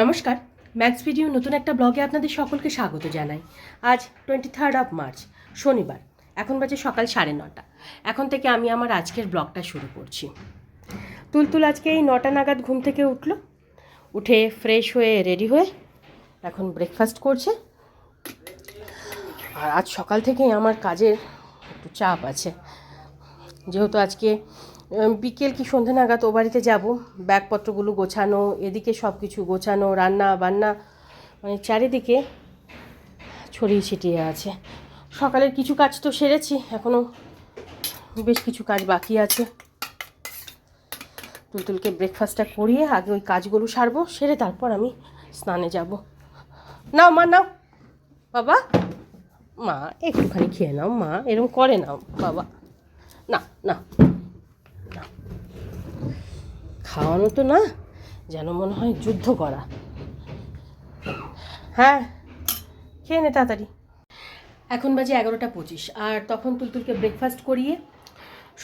নমস্কার। Maths video নতুন একটা ব্লগে আপনাদের সকলকে স্বাগত জানাই। আজ টোয়েন্টি থার্ড অফ মার্চ শনিবার। এখন বাজে সকাল সাড়ে নটা। এখন থেকে আমি আমার আজকের ব্লগটা শুরু করছি। তুলতুল আজকে এই নটা নাগাদ ঘুম থেকে উঠল। উঠে ফ্রেশ হয়ে রেডি হয়ে এখন ব্রেকফাস্ট করছে। আর আজ সকাল থেকেই আমার কাজের একটু চাপ আছে। যেহেতু আজকে বিকেল কি সন্ধে নাগাদ ও বাড়িতে যাব। ব্যাগপত্রগুলো গোছানো, এদিকে সব কিছু গোছানো, রান্না বান্না মানে চারিদিকে ছড়িয়ে ছিটিয়ে আছে। সকালের কিছু কাজ তো সেরেছি এখনও বেশ কিছু কাজ বাকি আছে। তুলতুলকে ব্রেকফাস্টটা করিয়ে আগে ওই কাজগুলো সারবো, সেরে তারপর আমি স্নানে যাব। নাও মা, নাও। বাবা। মা, একটুখানি খেয়ে নাও, মা। এরকম করে নাও, বাবা। না না না। খাওয়ানো তো না, যেন মনে হয় যুদ্ধ করা। হ্যাঁ খেয়ে নে তাড়াতাড়ি। এখন বাজে এগারোটা পঁচিশ, আর তখন তুলতুলকে ব্রেকফাস্ট করিয়ে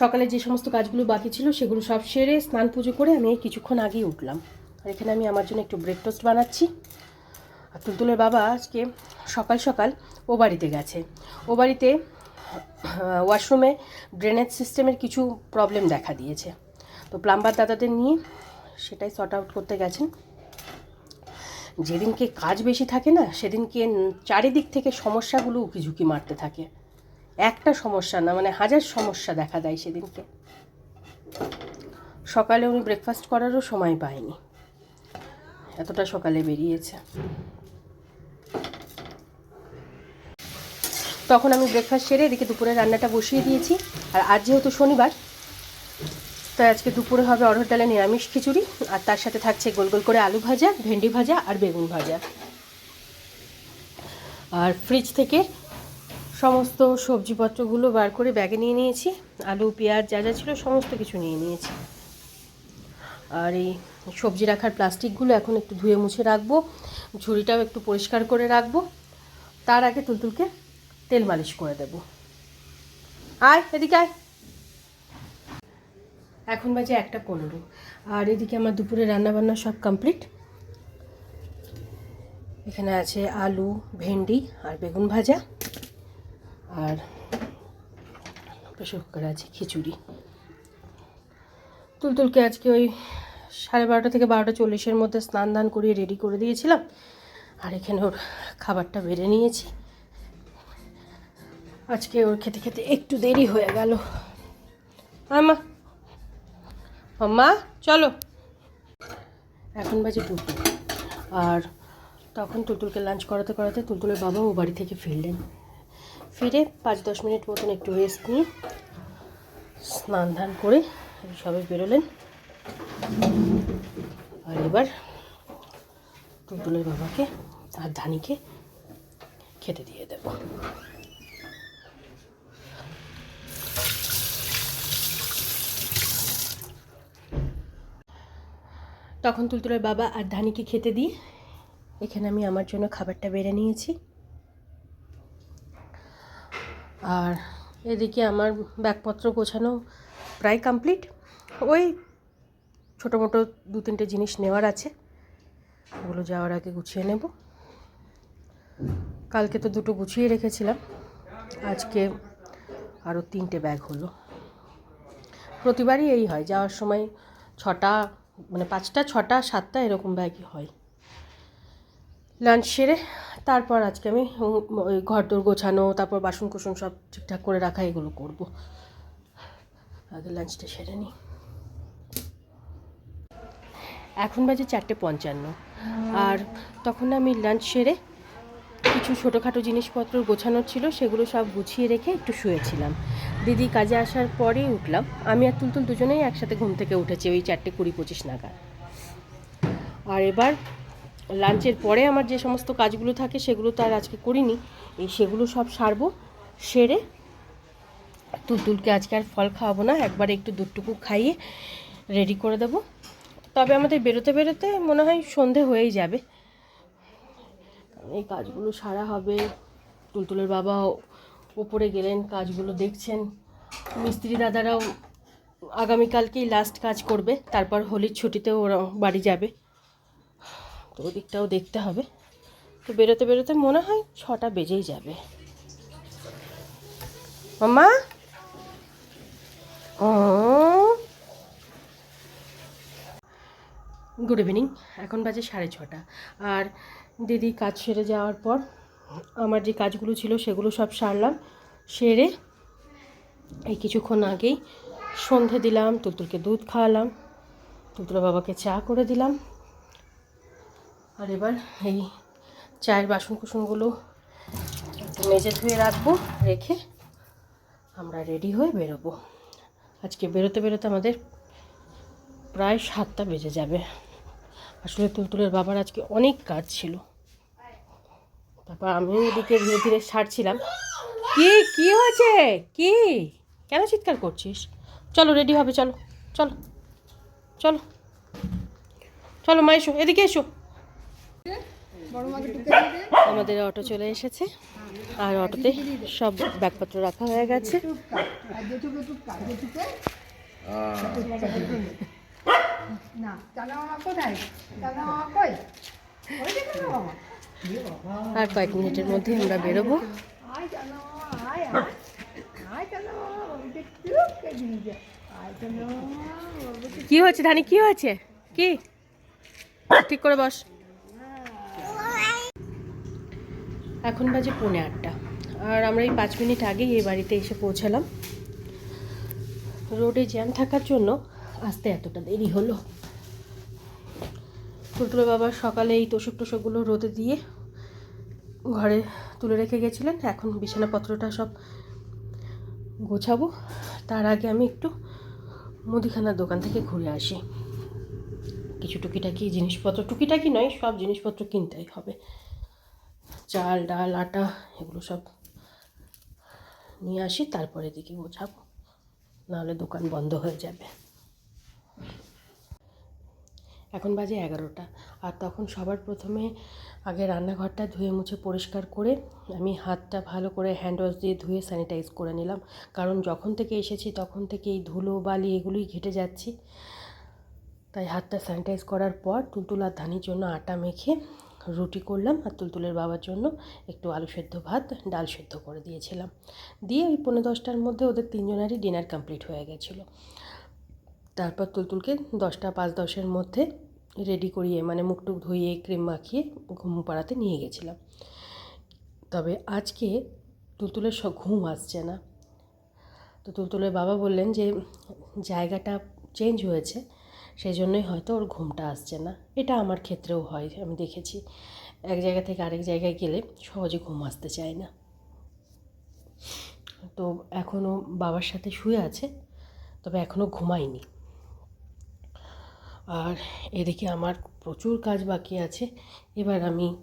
সকালে যে সমস্ত কাজগুলো বাকি ছিল সেগুলো সব সেরে স্নান পুজো করে আমি কিছুক্ষণ আগেই উঠলাম। আর এখানে আমি আমার জন্য একটু ব্রেকফাস্ট বানাচ্ছি। আর তুলতুলের বাবা আজকে সকাল সকাল ও বাড়িতে গেছে। ও বাড়িতে ওয়াশরুমে ড্রেনেজ সিস্টেমের কিছু প্রবলেম দেখা দিয়েছে। তো প্লাম্বার দাদাদের নিয়ে সেটাই সর্ট আউট করতে গেছেন। যেদিনকে কাজ বেশি থাকে না, সেদিনকে চারিদিক থেকে সমস্যাগুলো উকি ঝুঁকি মারতে থাকে। একটা সমস্যা না মানে হাজার সমস্যা দেখা দেয় সেদিনকে। সকালে উনি ব্রেকফাস্ট করারও সময় পায়নি। এতটা সকালে বেরিয়েছে। তখন আমি ব্রেকফাস্ট সেরে এদিকে দুপুরে রান্নাটা বসিয়ে দিয়েছি। আর আজ যেহেতু শনিবার তাই আজকে দুপুরে হবে অরহর ডালে নিরামিষ খিচুড়ি, আর তার সাথে থাকছে গোল গোল করে আলু ভাজা, ভেন্ডি ভাজা, আর বেগুন ভাজা। আর ফ্রিজ থেকে সমস্ত সবজিপত্রগুলো বার করে ব্যাগে নিয়ে নিয়েছি। আলু, পেঁয়াজ যা যা ছিল সমস্ত কিছু নিয়ে নিয়েছি। আর এই সবজি রাখার প্লাস্টিকগুলো এখন একটু ধুয়ে মুছে রাখব। ঝুড়িটাও একটু পরিষ্কার করে রাখব। তার আগে তুলতুলকে তেল মালিশ করে দেব। আয়, এদিকে আয়। এখন বাজে একটা পনেরো। আর এদিকে আমার দুপুরে রান্নাবান্না সব কমপ্লিট এখানে আছে আলু, ভেন্ডি আর বেগুন ভাজা। আর প্রেশার কুকারে আছে খিচুড়ি। তুলতুলকে আজকে ওই সাড়ে বারোটা থেকে বারোটা চল্লিশের মধ্যে স্নান দান করিয়ে রেডি করে দিয়েছিলাম। আর এখানে ওর খাবারটা বেড়ে নিয়েছি। আজকে ওর খেতে খেতে একটু দেরি হয়ে গেল। আমা মা, চলো। এখন বাজে দুপুর আর তখন তুলতুলকে লাঞ্চ করাতে করাতে তুলতুলের বাবা ও বাড়ি থেকে ফিরলেন। ফিরে পাঁচ দশ মিনিট মতন একটু রেস্ট নিয়ে স্নান ধান করে সবে বেরোলেন। আর এবার টুলটুলের বাবাকে আর ধানিকে খেতে দিয়ে দেব। তখন তুলতুলের বাবা আর ধানিকে খেতে দিই। এখানে আমি আমার জন্য খাবারটা বেড়ে নিয়েছি। আর এদিকে আমার ব্যাগপত্র গোছানো প্রায় কমপ্লিট। ওই ছোটো মোটো দু তিনটে জিনিস নেওয়ার আছে। ওগুলো যাওয়ার আগে গুছিয়ে নেব। কালকে তো দুটো গুছিয়ে রেখেছিলাম। আজকে আরও তিনটে ব্যাগ হলো। প্রতিবারই এই হয়, যাওয়ার সময় ছটা মানে পাঁচটা, ছটা, সাতটা এরকম ব্যাগই হয়। লাঞ্চ সেরে তারপর আজকে আমি ওই ঘর দোর গোছানো, তারপর বাসন কুসন সব ঠিকঠাক করে রাখা, এগুলো করব। আগে লাঞ্চটা সেরে নিই এখন বাজে চারটে পঞ্চান্ন। আর তখন আমি লাঞ্চ সেরে কিছু ছোটোখাটো জিনিসপত্র গোছানোর ছিল, সেগুলো সব গুছিয়ে রেখে একটু শুয়েছিলাম। দিদি কাজে আসার পরেই উঠলাম। আমি আর তুলতুল দুজনেই একসাথে ঘুম থেকে উঠেছি, ওই চারটে কুড়ি পঁচিশ নাগাদ। আর এবার লাঞ্চের পরে আমার যে সমস্ত কাজগুলো থাকে, সেগুলো তো আর আজকে করিনি, এই সেগুলো সব সারবো, সেরে তুলতুলকে আজকে আর ফল খাওয়াবো না, একবারে একটু দুধটুকু খাইয়ে রেডি করে দেবো। তবে আমাদের বেরোতে বেরোতে মনে হয় সন্ধে হয়েই যাবে। এই কাজগুলো সারা হবে, তুলতুলের বাবা ওপরে গেলেন, কাজগুলো দেখছেন। মিস্ত্রি দাদারাও আগামীকালকেই লাস্ট কাজ করবে, তারপর হোলির ছুটিতেও ওরা বাড়ি যাবে। তো ওদিকটাও দেখতে হবে। তো বেরোতে বেরোতে মনে হয় ছটা বেজেই যাবে। মামা গুড ইভিনিং এখন বাজে সাড়ে ছটা। আর দিদি কাজ সেরে যাওয়ার পর আমার যে কাজগুলো ছিল সেগুলো সব সারলাম, সেরে এই কিছুক্ষণ আগেই সন্ধে দিলাম, তুলতুলকে দুধ খাওয়ালাম তুলতুল বাবাকে চা করে দিলাম। আর এবার এই চায়ের বাসন কুসনগুলো মেজে ধুয়ে রাখব, রেখে আমরা রেডি হয়ে বেরোবো। আজকে বেরোতে বেরোতে আমাদের প্রায় সাতটা বেজে যাবে। আসলে তুলতুলের বাবার আজকে অনেক কাজ ছিল। তারপর আমি এদিকে ধীরে ধীরে সারছিলাম। কি কি হয়েছে? কি? কেন চিৎকার করছিস? চলো রেডি হবে, চলো চলো চলো চলো, মা এসো, এদিকে এসো। আমাদের অটো চলে এসেছে, আর অটোতে সব ব্যাগপত্র রাখা হয়ে গেছে। না আর কয়েক মিনিটের মধ্যে আমরা বেরোবো। কি হয়েছে ধানি? কি হয়েছে? কি? ঠিক করে বস। এখন বাজে পৌনে আটটা। আর আমরা এই পাঁচ মিনিট আগেই এই বাড়িতে এসে পৌঁছালাম। রোডে জ্যাম থাকার জন্য আসতে এতটা দেরি হলো। তুলতুলে বাবা সকালে এই তোষক টোষকগুলো রোদে দিয়ে ঘরে তুলে রেখে গেছিলেন। এখন বিছানাপত্রটা সব গোছাবো। তার আগে আমি একটু মুদিখানার দোকান থেকে ঘুরে আসি। কিছু টুকিটাকি জিনিসপত্র, টুকিটাকি নয়, সব জিনিসপত্র কিনতেই হবে। চাল, ডাল, আটা, এগুলো সব নিয়ে আসি, তারপরে দিকে গোছাবো। নাহলে দোকান বন্ধ হয়ে যাবে। এখন বাজে এগারোটা। আর তখন সবার প্রথমে আগে রান্নাঘরটা ধুয়ে মুছে পরিষ্কার করে আমি হাতটা ভালো করে হ্যান্ড ওয়াশ দিয়ে ধুয়ে স্যানিটাইজ করে নিলাম। কারণ যখন থেকে এসেছি তখন থেকে এই ধুলো, বালি এগুলোই ঘেটে যাচ্ছি। তাই হাতটা স্যানিটাইজ করার পর তুলতুল আর ধানির জন্য আটা মেখে রুটি করলাম আর তুলতুলের বাবার জন্য একটু আলু সেদ্ধ ভাত, ডাল সেদ্ধ করে দিয়েছিলাম। দিয়ে ওই পনেরো দশটার মধ্যে ওদের তিনজনেরই ডিনার কমপ্লিট হয়ে গেছিল। তারপর তুলতুলকে দশটা পাঁচ দশের মধ্যে রেডি করিয়ে মানে মুখ টুক ধুইয়ে ক্রিম মাখিয়ে ঘুম পাড়াতে নিয়ে গেছিলাম। তবে আজকে তুলতুলের সব ঘুম আসছে না। তো তুলতুলের বাবা বললেন যে, জায়গাটা চেঞ্জ হয়েছে সেই জন্যই হয়তো ওর ঘুমটা আসছে না। এটা আমার ক্ষেত্রেও হয়, আমি দেখেছি। এক জায়গা থেকে আরেক জায়গায় গেলে সহজে ঘুম আসতে চায় না। তো এখনও বাবার সাথে শুয়ে আছে, তবে এখনও ঘুমায়নি। আর এদিকে আমার প্রচুর কাজ বাকি আছে। এবার আমি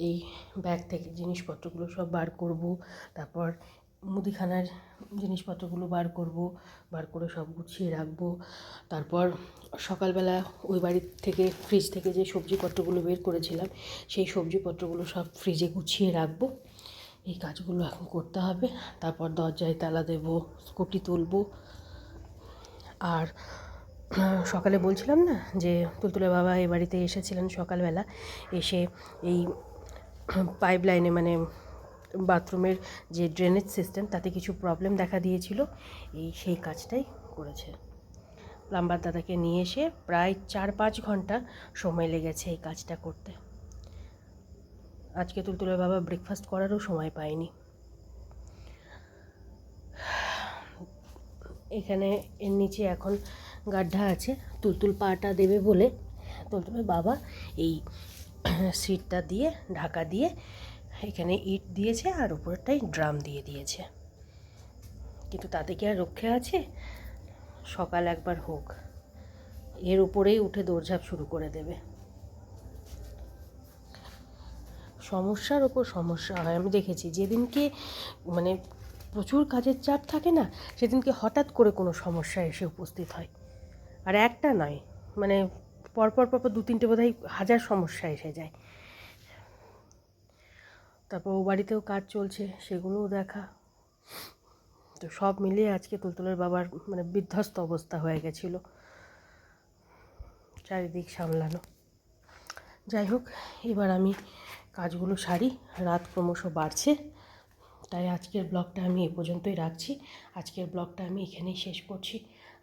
এই ব্যাগ থেকে জিনিসপত্রগুলো সব বার করব, তারপর মুদিখানার জিনিসপত্রগুলো বার করব, বার করে সব গুছিয়ে রাখব, তারপর সকালবেলা ওই বাড়ি থেকে ফ্রিজ থেকে যে সবজিপত্রগুলো বের করেছিলাম, সেই সবজিপত্রগুলো সব ফ্রিজে গুছিয়ে রাখব। এই কাজগুলো এখন করতে হবে, তারপর দরজায় তালা দেবো, স্কুটি তুলবো, আর সকালে বলছিলাম না যে তুলতুলে বাবা এই বাড়িতে এসেছিলেন সকালবেলা। এসে এই পাইপ লাইনে মানে বাথরুমের যে ড্রেনেজ সিস্টেম তাতে কিছু প্রবলেম দেখা দিয়েছিল। এই সেই কাজটাই করেছে। প্লাম্বার দাদাকে নিয়ে এসে প্রায় চার পাঁচ ঘণ্টা সময় লেগেছে এই কাজটা করতে। আজকে তুলতুলের বাবা ব্রেকফাস্ট করারও সময় পায়নি। এখানে এর নিচে এখন গাড্ডা আছে, তুলতুল পাটা দেবে বলে। তুলতুলের বাবা এই সিটটা দিয়ে, ঢাকা দিয়ে এখানে ইট দিয়েছে আর উপরটাই ড্রাম দিয়ে দিয়েছে। কিন্তু তাতে কি আর রক্ষে আছে? সকাল একবার হোক, এর উপরেই উঠে দৌড়ঝাঁপ শুরু করে দেবে। সমস্যার ওপর সমস্যা হয়। আমি দেখেছি, যেদিনকে মানে প্রচুর কাজের চাপ থাকে না, সেদিনকে হঠাৎ করে কোনো সমস্যা এসে উপস্থিত হয়। আর একটা নয় মানে পরপর পরপর দু তিনটে বোধহয় হাজার সমস্যা এসে যায়। তারপর ও বাড়িতেও কাজ চলছে, সেগুলোও দেখা। তো সব মিলিয়ে আজকে তুলতুলের বাবার মানে বিধ্বস্ত অবস্থা হয়ে গেছিল। চারিদিক সামলানো। যাই হোক, এবার আমি কাজগুলো সারি, রাত ক্রমশ বাড়ছে। তাই আজকের ব্লগটা আমি এ পর্যন্তই রাখছি। আজকের ব্লগটা আমি এখানেই শেষ করছি।